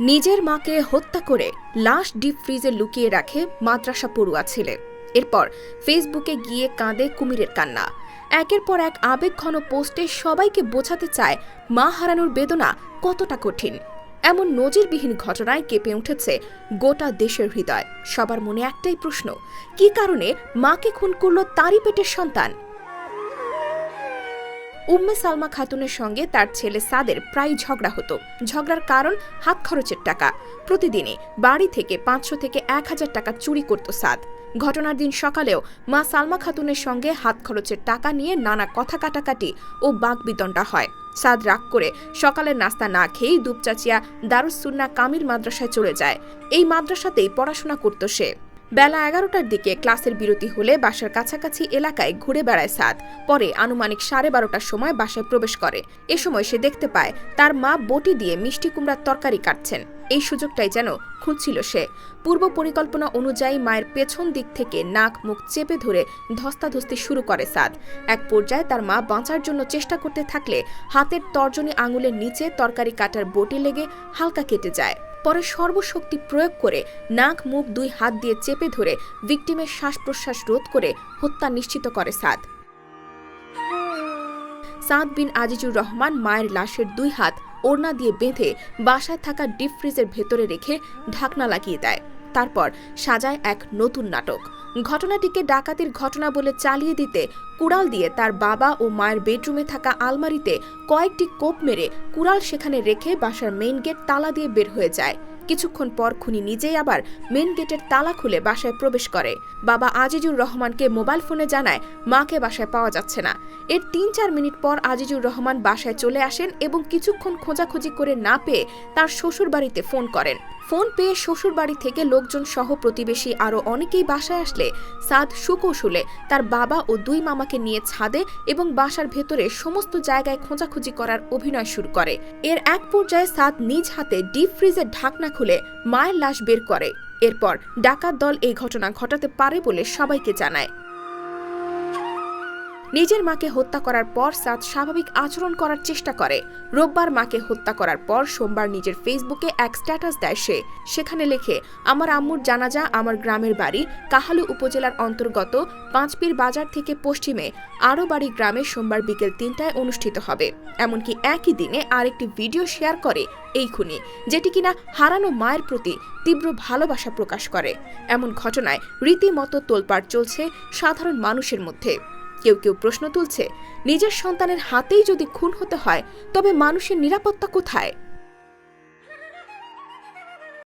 নিজের মাকে হত্যা করে লাশ ডিপ ফ্রিজে লুকিয়ে রাখে মাদ্রাসা পড়ুয়া ছেলে। এরপর ফেসবুকে গিয়ে কাঁদে কুমিরের কান্না। একের পর এক আবেগঘন পোস্টে সবাইকে বোঝাতে চায় মা হারানোর বেদনা কতটা কঠিন। এমন নজিরবিহীন ঘটনায় কেঁপে উঠেছে গোটা দেশের হৃদয়। সবার মনে একটাই প্রশ্ন, কি কারণে মাকে খুন করল তারই পেটের সন্তান? উম্মে সালমা খাতুনের সঙ্গে তার ছেলে সাদের প্রায় ঝগড়া হতো। ঝগড়ার কারণ হাত খরচের টাকা। প্রতিদিনে বাড়ি থেকে পাঁচশো থেকে এক হাজার টাকা চুরি করত সাদ। ঘটনার দিন সকালেও মা সালমা খাতুনের সঙ্গে হাত খরচের টাকা নিয়ে নানা কথা কাটাকাটি ও বাগবিতণ্ডা হয়। সাদ রাগ করে সকালের নাস্তা না খেয়েই দুপচাচিয়া দারুসুন্না কামির মাদ্রাসায় চলে যায়। এই মাদ্রাসাতেই পড়াশোনা করত সে। বেলা এগারোটার দিকে ক্লাসের বিরতি হলে বাসার কাছাকাছি এলাকায় ঘুরে বেড়ায় সাদ। পরে আনুমানিক সাড়ে বারোটার সময় বাসায় প্রবেশ করে। এ সময় সে দেখতে পায়, তার মা বটি দিয়ে মিষ্টি কুমড়ার তরকারি কাটছেন। এই সুযোগটাই যেন খুঁজছিল সে। পূর্ব পরিকল্পনা অনুযায়ী মায়ের পেছন দিক থেকে নাক মুখ চেপে ধরে ধস্তাধস্তি শুরু করে সাদ। এক পর্যায়ে তার মা বাঁচার জন্য চেষ্টা করতে থাকলে হাতের তর্জনী আঙুলের নিচে তরকারি কাটার বটি লেগে হালকা কেটে যায়। পরে সর্বশক্তি প্রয়োগ করে নাক, মুখ দুই হাত দিয়ে চেপে ধরে ভিকটিমের শ্বাস প্রশ্বাস রোধ করে হত্যা নিশ্চিত করে সাদ। সাদ বিন আজিজুর রহমান মায়ের লাশের দুই হাত ওড়না দিয়ে বেঁধে বাসায় থাকা ডিপ ফ্রিজের ভেতরে রেখে ঢাকনা লাগিয়ে দেয়। তারপর সাজায় এক নতুন নাটক। ঘটনাটিকে ডাকাতির ঘটনা বলে চালিয়ে দিতে কুড়াল দিয়ে তার বাবা ও মায়ের বেডরুমে থাকা আলমারিতে কয়েকটি কোপ মেরে কুড়াল সেখানে রেখে বাসার মেইন গেট তালা দিয়ে বের হয়ে যায়। কিছুক্ষণ পর খুনি নিজেই আবার মেন গেটের তালা খুলে বাসায় প্রবেশ করে। বাবা আজিজুর রহমানকে মোবাইল ফোনে জানায়, মাকে বাসায় পাওয়া যাচ্ছে না। এর তিন চার মিনিট পর আজিজুর রহমান বাসায় চলে আসেন এবং কিছুক্ষণ খোঁজাখুঁজি করে না পেয়ে তার শ্বশুর বাড়িতে ফোন করেন। ফোন পেয়ে শ্বশুর বাড়ি থেকে লোকজন সহ প্রতিবেশী আরও অনেকেই বাসায় আসলে সাদ সুকৌশলে তার বাবা ও দুই মামাকে নিয়ে ছাদে এবং বাসার ভেতরে সমস্ত জায়গায় খোঁজাখুঁজি করার অভিনয় শুরু করে। এর এক পর্যায়ে সাদ নিজ হাতে ডিপ ফ্রিজের ঢাকনা খুলে মায়ের লাশ বের করে। এরপর ডাকাত দল এই ঘটনা ঘটাতে পারে বলে সবাইকে জানায়। নিজের মাকে হত্যা করার পর সাদ স্বাভাবিক আচরণ করার চেষ্টা করে। রোববার মাকে হত্যা করার পর সোমবার নিজের ফেসবুকে এক স্ট্যাটাস দেয় সে। সেখানে লেখে, আমার আম্মুর জানাজা আমার গ্রামের বাড়ি, কাহালু উপজেলার অন্তর্গত পাঁচপির বাজার থেকে পশ্চিমে, আরও বাড়ি গ্রামে সোমবার বিকেল তিনটায় অনুষ্ঠিত হবে। এমনকি একই দিনে আরেকটি ভিডিও শেয়ার করে এই খুনি, যেটি কিনা হারানো মায়ের প্রতি তীব্র ভালোবাসা প্রকাশ করে। এমন ঘটনায় রীতিমতো তোলপাড় চলছে সাধারণ মানুষের মধ্যে। কেউ কেউ প্রশ্ন তুলছে, নিজের সন্তানের হাতেই যদি খুন হতে হয়, তবে মানুষের নিরাপত্তা কোথায়?